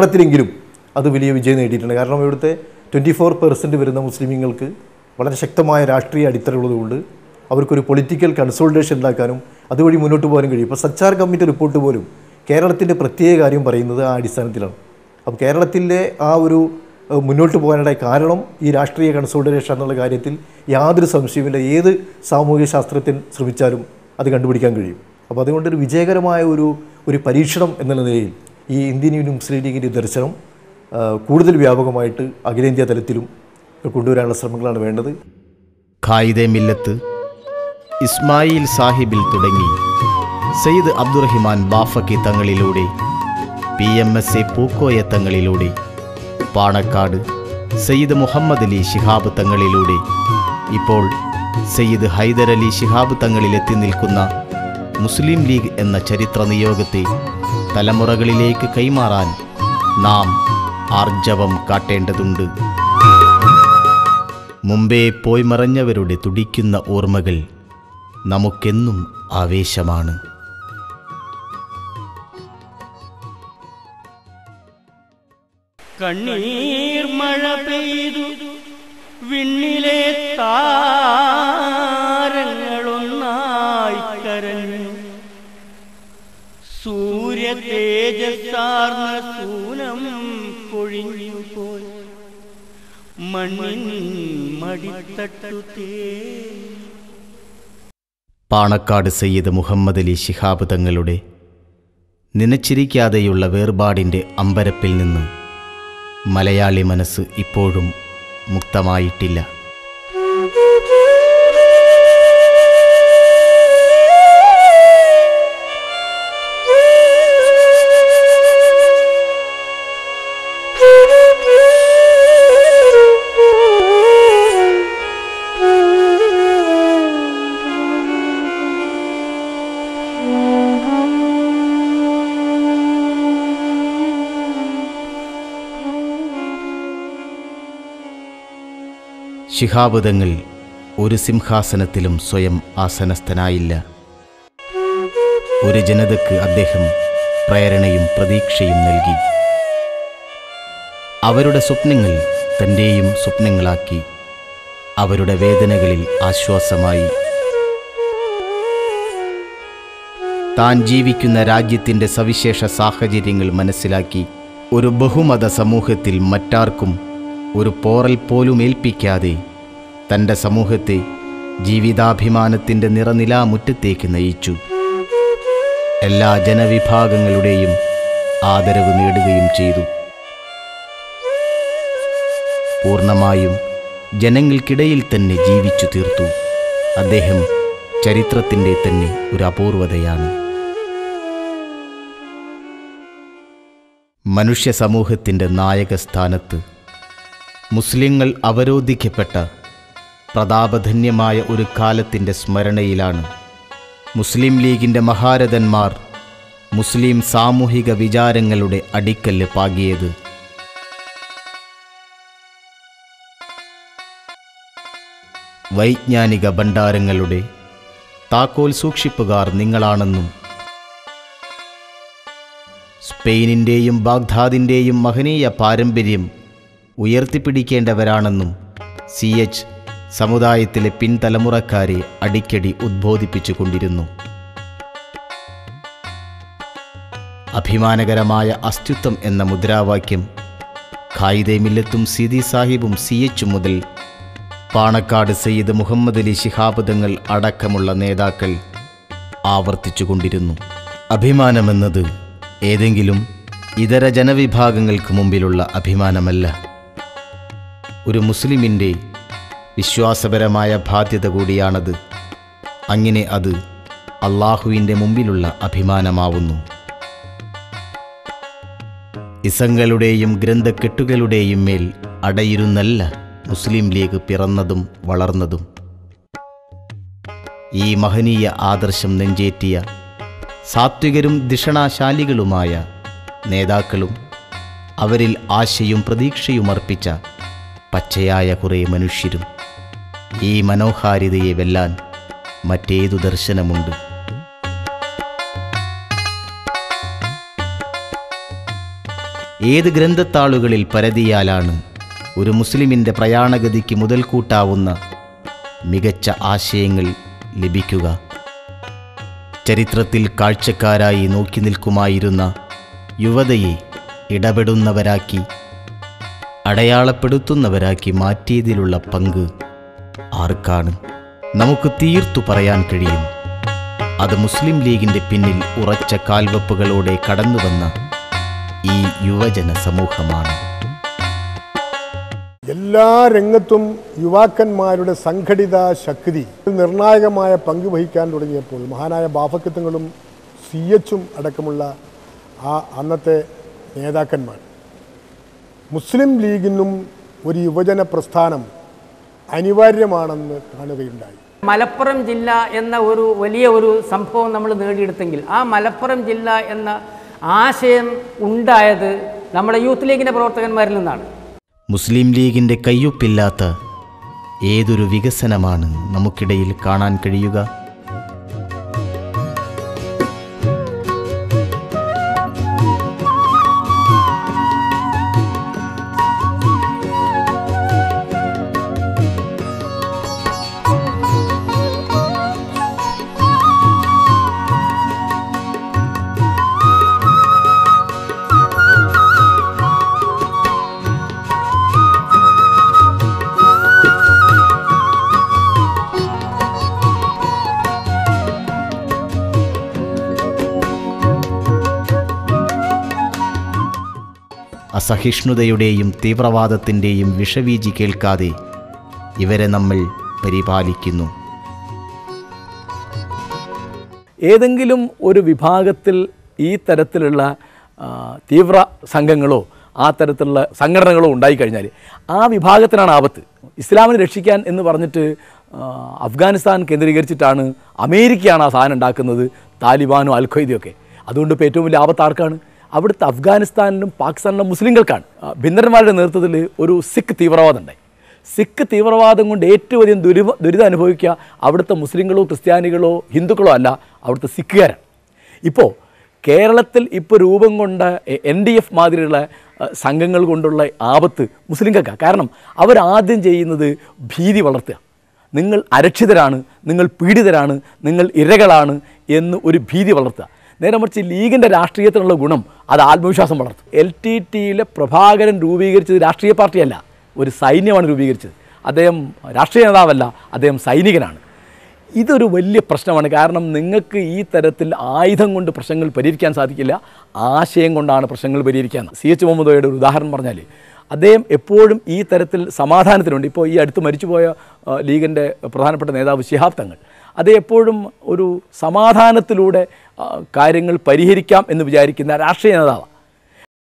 കേരളത്തിലെങ്കിലും അത് വലിയ വിജയം നേടിയിട്ടുണ്ട്. കാരണം ഇവിടുത്തെ ട്വന്റി ഫോർ പെർസെന്റ് വരുന്ന മുസ്ലിമീങ്ങൾക്ക് വളരെ ശക്തമായ രാഷ്ട്രീയ അടിത്തറ ഉള്ളതുകൊണ്ട് അവർക്കൊരു പൊളിറ്റിക്കൽ കൺസോൾട്ടേഷൻ ഉണ്ടാക്കാനും അതുവഴി മുന്നോട്ട് പോകാനും കഴിയും. ഇപ്പോൾ സച്ചാർ കമ്മിറ്റി റിപ്പോർട്ട് പോലും കേരളത്തിന്റെ പ്രത്യേക കാര്യം പറയുന്നത് ആ അടിസ്ഥാനത്തിലാണ്. അപ്പോൾ കേരളത്തിലെ ആ ഒരു മുന്നോട്ട് പോകാനുള്ള കാരണം ഈ രാഷ്ട്രീയ കൺസോൾട്ടേഷൻ എന്നുള്ള കാര്യത്തിൽ യാതൊരു സംശയവുമില്ല. ഏത് സാമൂഹ്യ ശാസ്ത്രത്തിൽ ശ്രമിച്ചാലും അത് കണ്ടുപിടിക്കാൻ കഴിയും. അപ്പോൾ അതുകൊണ്ടൊരു വിജയകരമായ ഒരു ഒരു പരീക്ഷണം എന്നുള്ള നിലയിൽ ഈ ഇന്ത്യൻ യൂണിയൻ മുസ്ലിം ലീഗിന്റെ ദർശനം കൂടുതൽ വ്യാപകമായിട്ട് അഖിലേന്ത്യാ തലത്തിലും കൊണ്ടുവരാനുള്ള ശ്രമങ്ങളാണ് വേണ്ടത്. ഖായിദെ മില്ലത്ത് ഇസ്മായിൽ സാഹിബിൽ തുടങ്ങി. Sayyid Abdurahiman Bafaqi തങ്ങളിലൂടെ P M S A Pookoya തങ്ങളിലൂടെ Panakkad Sayyid Muhammad Ali Shihab തങ്ങളിലൂടെ. ഇപ്പോൾ സയ്യിദ് ഹൈദരലി ഷിഹാബ് ശിഹാബ് തങ്ങളിലെത്തി നിൽക്കുന്ന മുസ്ലിം ലീഗ് എന്ന ചരിത്ര നിയോഗത്തെ തലമുറകളിലേക്ക് കൈമാറാൻ നാം ആർജവം കാട്ടേണ്ടതുണ്ട്. മുമ്പേ പോയി മറഞ്ഞവരുടെ തുടിക്കുന്ന ഓർമ്മകൾ നമുക്കെന്നും ആവേശമാണ്. കണ്ണീർ മഴ പെയ്തു വിണ്ണിലെ തേജസ്സാർന്ന സൂനം പൊഴിഞ്ഞു പോയി മണ്ണിൻ മടിത്തട്ടു പാണക്കാട് സയ്യിദ് മുഹമ്മദ് അലി ശിഹാബ് തങ്ങളുടെ നനച്ചിരിക്കാതെയുള്ള വേർപാടിന്റെ അമ്പരപ്പിൽ നിന്ന് മലയാളി മനസ്സ് ഇപ്പോഴും മുക്തമായിട്ടില്ല. ശിഹാബ് തങ്ങൾ ഒരു സിംഹാസനത്തിലും സ്വയം ആസനസ്ഥനായില്ല. ഒരു ജനതയ്ക്ക് അദ്ദേഹം പ്രേരണയും പ്രതീക്ഷയും നൽകി. അവരുടെ സ്വപ്നങ്ങൾ തന്റെയും സ്വപ്നങ്ങളാക്കി. അവരുടെ വേദനകളിൽ ആശ്വാസമായി. താൻ ജീവിക്കുന്ന രാജ്യത്തിന്റെ സവിശേഷ സാഹചര്യങ്ങൾ മനസ്സിലാക്കി. ഒരു ബഹുമത സമൂഹത്തിൽ മറ്റാർക്കും ഒരു പോറൽ പോലും ഏൽപ്പിക്കാതെ തന്റെ സമൂഹത്തെ ജീവിതാഭിമാനത്തിന്റെ നിറനിലാമുറ്റത്തേക്ക് നയിച്ചു. എല്ലാ ജനവിഭാഗങ്ങളുടെയും ആദരവ് നേടുകയും ചെയ്തു. പൂർണമായും ജനങ്ങൾക്കിടയിൽ തന്നെ ജീവിച്ചു തീർത്തു. അദ്ദേഹം ചരിത്രത്തിന്റെ തന്നെ ഒരു അപൂർവതയാണ്. മനുഷ്യ സമൂഹത്തിന്റെ നായകസ്ഥാനത്ത് മുസ്ലിങ്ങൾ അവരോധിക്കപ്പെട്ട പ്രതാപധന്യമായ ഒരു കാലത്തിന്റെ സ്മരണയിലാണ്. മുസ്ലിം ലീഗിന്റെ മഹാരഥന്മാർ മുസ്ലിം സാമൂഹിക വിചാരങ്ങളുടെ അടിക്കല്ല് പാകിയത്. വൈജ്ഞാനിക ഭണ്ഡാരങ്ങളുടെ താക്കോൽ സൂക്ഷിപ്പുകാർ നിങ്ങളാണെന്നും സ്പെയിനിന്റെയും ബാഗ്ദാദിന്റെയും മഹനീയ പാരമ്പര്യം ഉയർത്തിപ്പിടിക്കേണ്ടവരാണെന്നും സി എച്ച് സമുദായത്തിലെ പിൻതലമുറക്കാരെ അടിക്കടി ഉദ്ബോധിപ്പിച്ചു കൊണ്ടിരുന്നു അഭിമാനകരമായ അസ്തിത്വം എന്ന മുദ്രാവാക്യം ഖായിദെ മില്ലത്തും സിദി സാഹിബും സി എച്ച് മുതൽ പാണക്കാട് സയ്യിദ് മുഹമ്മദ് അലി ശിഹാബ് തങ്ങൾ അടക്കമുള്ള നേതാക്കൾ ആവർത്തിച്ചുകൊണ്ടിരുന്നു. അഭിമാനമെന്നത് ഏതെങ്കിലും ഇതര ജനവിഭാഗങ്ങൾക്ക് മുമ്പിലുള്ള അഭിമാനമല്ല. ഒരു മുസ്ലിമിന്റെ വിശ്വാസപരമായ ബാധ്യത കൂടിയാണത്. അങ്ങനെ അത് അള്ളാഹുവിന്റെ മുമ്പിലുള്ള അഭിമാനമാവുന്നു. ഇസങ്ങളുടെയും ഗ്രന്ഥക്കെട്ടുകളുടെയും മേൽ അടയിരുന്നല്ല മുസ്ലിം ലീഗ് പിറന്നതും വളർന്നതും. ഈ മഹനീയ ആദർശം നെഞ്ചേറ്റിയ സാത്വികരും ദിഷണാശാലികളുമായ നേതാക്കളും അവരിൽ ആശയും പ്രതീക്ഷയും അർപ്പിച്ച പച്ചയായ കുറേ മനുഷ്യരും ഈ മനോഹാരിതയെ വെല്ലാൻ മറ്റേതു ദർശനമുണ്ട്. ഏത് ഗ്രന്ഥത്താളുകളിൽ പരതിയാലാണ് ഒരു മുസ്ലിമിന്റെ പ്രയാണഗതിക്ക് മുതൽക്കൂട്ടാവുന്ന മികച്ച ആശയങ്ങൾ ലഭിക്കുക? ചരിത്രത്തിൽ കാഴ്ചക്കാരായി നോക്കി നിൽക്കുമായിരുന്ന യുവതയെ ഇടപെടുന്നവരാക്കി അടയാളപ്പെടുത്തുന്നവരാക്കി മാറ്റിയതിലുള്ള പങ്ക് ആർക്കാണ്? നമുക്ക് തീർത്തു പറയാൻ കഴിയും. അത് മുസ്ലിം ലീഗിന്റെ പിന്നിൽ ഉറച്ച കാൽവെപ്പുകളോടെ കടന്നുവന്ന ഈ യുവജന സമൂഹമാണ്. എല്ലാ രംഗത്തും യുവാക്കന്മാരുടെ സംഘടിത ശക്തി നിർണായകമായ പങ്ക് വഹിക്കാൻ തുടങ്ങിയപ്പോൾ മഹാനായ ബാഫക്കത്തങ്ങളും സി എച്ചും അടക്കമുള്ള ആ അന്നത്തെ നേതാക്കന്മാർ മുസ്ലിം ലീഗിനും ഒരു യുവജന പ്രസ്ഥാനം അനിവാര്യമാണെന്ന് കാണുകയുണ്ടായി. മലപ്പുറം ജില്ല എന്ന ഒരു വലിയ ഒരു സംഭവം നമ്മൾ നേടിയെടുത്തെങ്കിൽ ആ മലപ്പുറം ജില്ല എന്ന ആശയം ഉണ്ടായത് നമ്മുടെ യൂത്ത് ലീഗിന്റെ പ്രവർത്തകന്മാരിൽ നിന്നാണ്. മുസ്ലിം ലീഗിന്റെ കയ്യൊപ്പില്ലാത്ത ഏതൊരു വികസനമാണ് നമുക്കിടയിൽ കാണാൻ കഴിയുക? അസഹിഷ്ണുതയുടെയും തീവ്രവാദത്തിന്റെയും വിഷവീജി കേൾക്കാതെ ഇവരെ നമ്മൾ പരിപാലിക്കുന്നു. ഏതെങ്കിലും ഒരു വിഭാഗത്തിൽ ഈ തരത്തിലുള്ള തീവ്ര സംഘങ്ങളോ ആ തരത്തിലുള്ള സംഘടനകളോ ഉണ്ടായിക്കഴിഞ്ഞാൽ ആ വിഭാഗത്തിനാണ് ആപത്ത്. ഇസ്ലാമിനെ രക്ഷിക്കാൻ എന്ന് പറഞ്ഞിട്ട് അഫ്ഗാനിസ്ഥാൻ കേന്ദ്രീകരിച്ചിട്ടാണ് അമേരിക്കയാണ് ആ സാധനം ഉണ്ടാക്കുന്നത് താലിബാനും അൽഖയ്ദയൊക്കെ അതുകൊണ്ട് ഇപ്പോൾ ഏറ്റവും വലിയ ആപത്ത് ആർക്കാണ്? അവിടുത്തെ അഫ്ഗാനിസ്ഥാനിലും പാകിസ്ഥാനിലും മുസ്ലിങ്ങൾക്കാണ്. ഭിന്നന്മാരുടെ നേതൃത്വത്തിൽ ഒരു സിഖ് തീവ്രവാദം ഉണ്ടായി. സിഖ് തീവ്രവാദം കൊണ്ട് ഏറ്റവും അധികം ദുരി ദുരിതം അനുഭവിക്കുക അവിടുത്തെ മുസ്ലിങ്ങളോ ക്രിസ്ത്യാനികളോ ഹിന്ദുക്കളോ അല്ല അവിടുത്തെ സിഖുകാരാണ്. ഇപ്പോൾ കേരളത്തിൽ ഇപ്പോൾ രൂപം കൊണ്ട എൻ ഡി എഫ് മാതിരിയുള്ള സംഘങ്ങൾ കൊണ്ടുള്ള ആപത്ത് മുസ്ലിങ്ങൾക്കാണ് കാരണം അവരാദ്യം ചെയ്യുന്നത് ഭീതി വളർത്തുക. നിങ്ങൾ അരക്ഷിതരാണ് നിങ്ങൾ പീഡിതരാണ് നിങ്ങൾ ഇരകളാണ് എന്ന് ഒരു ഭീതി വളർത്തുക. നേരെ മറിച്ച് ലീഗിന്റെ രാഷ്ട്രീയത്തിനുള്ള ഗുണം അത് ആത്മവിശ്വാസം വളർത്തും. എൽ ടി ടിയിലെ പ്രഭാകരൻ രൂപീകരിച്ചത് രാഷ്ട്രീയ പാർട്ടിയല്ല ഒരു സൈന്യമാണ് രൂപീകരിച്ചത്. അദ്ദേഹം രാഷ്ട്രീയ നേതാവല്ല അദ്ദേഹം സൈനികനാണ്. ഇതൊരു വലിയ പ്രശ്നമാണ്. കാരണം നിങ്ങൾക്ക് ഈ തരത്തിൽ ആയുധം കൊണ്ട് പ്രശ്നങ്ങൾ പരിഹരിക്കാൻ സാധിക്കില്ല. ആശയം കൊണ്ടാണ് പ്രശ്നങ്ങൾ പരിഹരിക്കാൻ. സി എച്ച് മുഹമ്മദോയുടെ ഒരു ഉദാഹരണം പറഞ്ഞാൽ അദ്ദേഹം എപ്പോഴും ഈ തരത്തിൽ സമാധാനത്തിനുണ്ട്. ഇപ്പോൾ ഈ അടുത്ത് മരിച്ചുപോയ ലീഗിന്റെ പ്രധാനപ്പെട്ട നേതാവ് ശിഹാബ് തങ്ങൾ. അദ്ദേഹം എപ്പോഴും ഒരു സമാധാനത്തിലൂടെ കാര്യങ്ങൾ പരിഹരിക്കാം എന്ന് വിചാരിക്കുന്ന രാഷ്ട്രീയ നേതാവാണ്.